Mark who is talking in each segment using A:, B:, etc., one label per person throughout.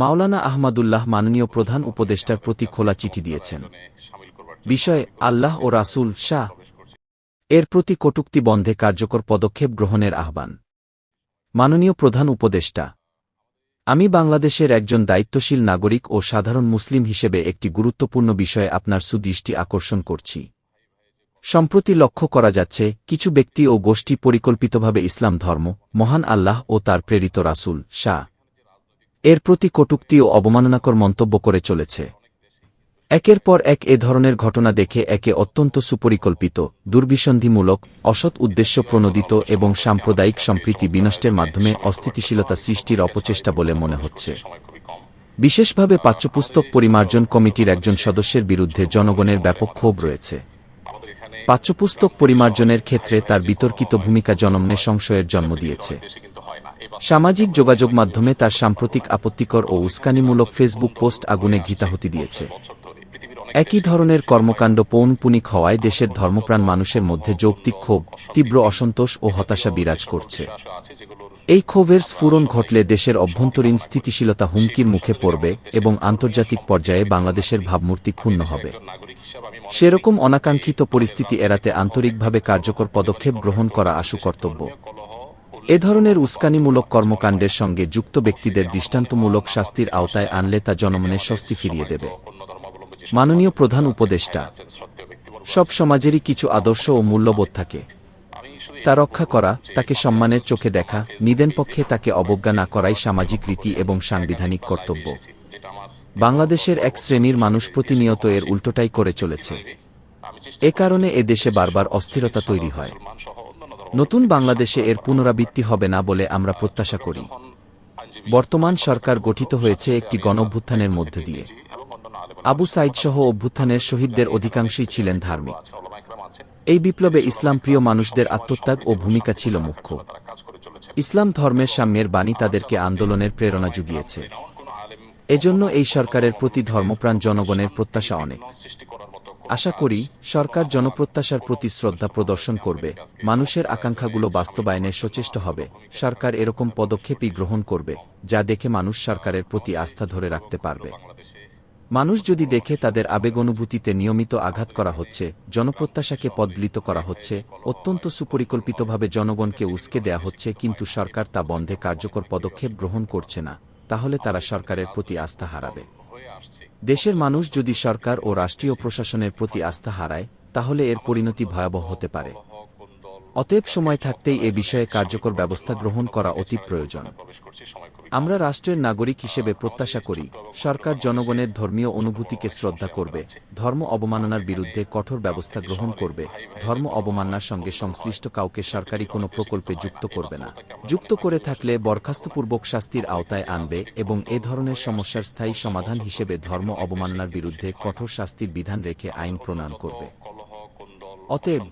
A: মাওলানা আহমাদুল্লাহ মাননীয় প্রধান উপদেষ্টার প্রতি খোলা চিঠি দিয়েছেন। বিষয়ে, আল্লাহ ও রাসূল শাহ এর প্রতি কটুক্তি বন্ধে কার্যকর পদক্ষেপ গ্রহণের আহ্বান। মাননীয় প্রধান উপদেষ্টা, আমি বাংলাদেশের একজন দায়িত্বশীল নাগরিক ও সাধারণ মুসলিম হিসেবে একটি গুরুত্বপূর্ণ বিষয়ে আপনার সুদৃষ্টি আকর্ষণ করছি। সম্প্রতি লক্ষ্য করা যাচ্ছে, কিছু ব্যক্তি ও গোষ্ঠী পরিকল্পিতভাবে ইসলাম ধর্ম, মহান আল্লাহ ও তার প্রেরিত রাসূল শাহ এর প্রতি কটুক্তি ও অবমাননাকর মন্তব্য করে চলেছে। একের পর এক এ ধরনের ঘটনা দেখে একে অত্যন্ত সুপরিকল্পিত, দুর্বিসন্ধিমূলক, অসৎ উদ্দেশ্য প্রণোদিত এবং সাম্প্রদায়িক সম্প্রীতি বিনষ্টের মাধ্যমে অস্থিতিশীলতা সৃষ্টির অপচেষ্টা বলে মনে হচ্ছে। বিশেষভাবে পাঠ্যপুস্তক পরিমার্জন কমিটির একজন সদস্যের বিরুদ্ধে জনগণের ব্যাপক ক্ষোভ রয়েছে। পাঠ্যপুস্তক পরিমার্জনের ক্ষেত্রে তার বিতর্কিত ভূমিকা জনমনে সংশয়ের জন্ম দিয়েছে। সামাজিক যোগাযোগ মাধ্যমে তার সাম্প্রতিক আপত্তিকর ও উস্কানিমূলক ফেসবুক পোস্ট আগুনে ঘৃতাহতি দিয়েছে। একই ধরনের কর্মকাণ্ড পৌনপুনিক হওয়ায় দেশের ধর্মপ্রাণ মানুষের মধ্যে যৌক্তিক ক্ষোভ, তীব্র অসন্তোষ ও হতাশা বিরাজ করছে। এই ক্ষোভের স্ফুরণ ঘটলে দেশের অভ্যন্তরীণ স্থিতিশীলতা হুমকির মুখে পড়বে এবং আন্তর্জাতিক পর্যায়ে বাংলাদেশের ভাবমূর্তি ক্ষুণ্ণ হবে। সেরকম অনাকাঙ্ক্ষিত পরিস্থিতি এড়াতে আন্তরিকভাবে কার্যকর পদক্ষেপ গ্রহণ করা আশু কর্তব্য। এ ধরনের উস্কানিমূলক কর্মকাণ্ডের সঙ্গে যুক্ত ব্যক্তিদের দৃষ্টান্তমূলক শাস্তির আওতায় আনলে তা জনমনের স্বস্তি ফিরিয়ে দেবে। মাননীয় প্রধান উপদেষ্টা, সব সমাজেরই কিছু আদর্শ ও মূল্যবোধ থাকে। তা রক্ষা করা, তাকে সম্মানের চোখে দেখা, নিদেন পক্ষে তাকে অবজ্ঞা না করাই সামাজিক রীতি এবং সাংবিধানিক কর্তব্য। বাংলাদেশের এক শ্রেণির মানুষ প্রতিনিয়ত এর উল্টোটাই করে চলেছে। এ কারণে এ দেশে বারবার অস্থিরতা তৈরি হয়। নতুন বাংলাদেশে এর পুনরাবৃত্তি হবে না বলে আমরা প্রত্যাশা করি। বর্তমান সরকার গঠিত হয়েছে একটি গণঅভ্যুত্থানের মধ্য দিয়ে। আবু সাইদ সহ অভ্যুত্থানের শহীদদের অধিকাংশই ছিলেন ধার্মিক। এই বিপ্লবে ইসলাম প্রিয় মানুষদের আত্মত্যাগ ও ভূমিকা ছিল মুখ্য। ইসলাম ধর্মের সাম্যের বাণী তাদেরকে আন্দোলনের প্রেরণা জুগিয়েছে। এজন্য এই সরকারের প্রতি ধর্মপ্রাণ জনগণের প্রত্যাশা অনেক। আশা করি, সরকার জনপ্রত্যাশার প্রতি শ্রদ্ধা প্রদর্শন করবে। মানুষের আকাঙ্ক্ষাগুলো বাস্তবায়নে সচেষ্ট হবে। সরকার এরকম পদক্ষেপই গ্রহণ করবে, যা দেখে মানুষ সরকারের প্রতি আস্থা ধরে রাখতে পারবে। মানুষ যদি দেখে তাদের আবেগ অনুভূতিতে নিয়মিত আঘাত করা হচ্ছে, জনপ্রত্যাশাকে পদলিত করা হচ্ছে, অত্যন্ত সুপরিকল্পিতভাবে জনগণকে উস্কে দেয়া হচ্ছে কিন্তু সরকার তা বন্ধে কার্যকর পদক্ষেপ গ্রহণ করছে না, তাহলে তারা সরকারের প্রতি আস্থা হারাবে। দেশের মানুষ যদি সরকার ও রাষ্ট্রীয় প্রশাসনের প্রতি আস্থা হারায়, তাহলে এর পরিণতি ভয়াবহ হতে পারে। অতএব সময় থাকতেই এ বিষয়ে কার্যকর ব্যবস্থা গ্রহণ করা অতি প্রয়োজন। আমরা রাষ্ট্রের নাগরিক হিসেবে প্রত্যাশা করি, সরকার জনগণের ধর্মীয় অনুভূতিকে শ্রদ্ধা করবে, ধর্ম অবমাননার বিরুদ্ধে কঠোর ব্যবস্থা গ্রহণ করবে, ধর্ম অবমাননার সঙ্গে সংশ্লিষ্ট কাউকে সরকারি কোনো প্রকল্পে যুক্ত করবে না। যুক্ত করে থাকলে বরখাস্তপূর্বক শাস্তির আওতায় আনবে এবং এ ধরনের সমস্যার স্থায়ী সমাধান হিসেবে ধর্ম অবমাননার বিরুদ্ধে কঠোর শাস্তির বিধান রেখে আইন প্রণয়ন করবে। অতএব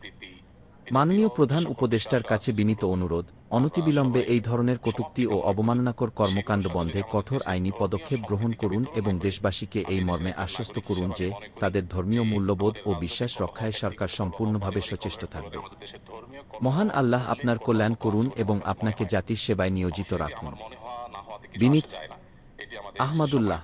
A: মাননীয় প্রধান উপদেষ্টার কাছে বিনীত অনুরোধ, অনতিবিলম্বে এই ধরনের কটুক্তি ও অবমাননাকর কর্মকাণ্ড বন্ধে কঠোর আইনি পদক্ষেপ গ্রহণ করুন এবং দেশবাসীকে এই মর্মে আশ্বস্ত করুন যে, তাদের ধর্মীয় মূল্যবোধ ও বিশ্বাস রক্ষায় সরকার সম্পূর্ণভাবে সচেষ্ট থাকবে। মহান আল্লাহ আপনার কল্যাণ করুন এবং আপনাকে জাতির সেবায় নিয়োজিত রাখুন। বিনীত আহমাদুল্লাহ।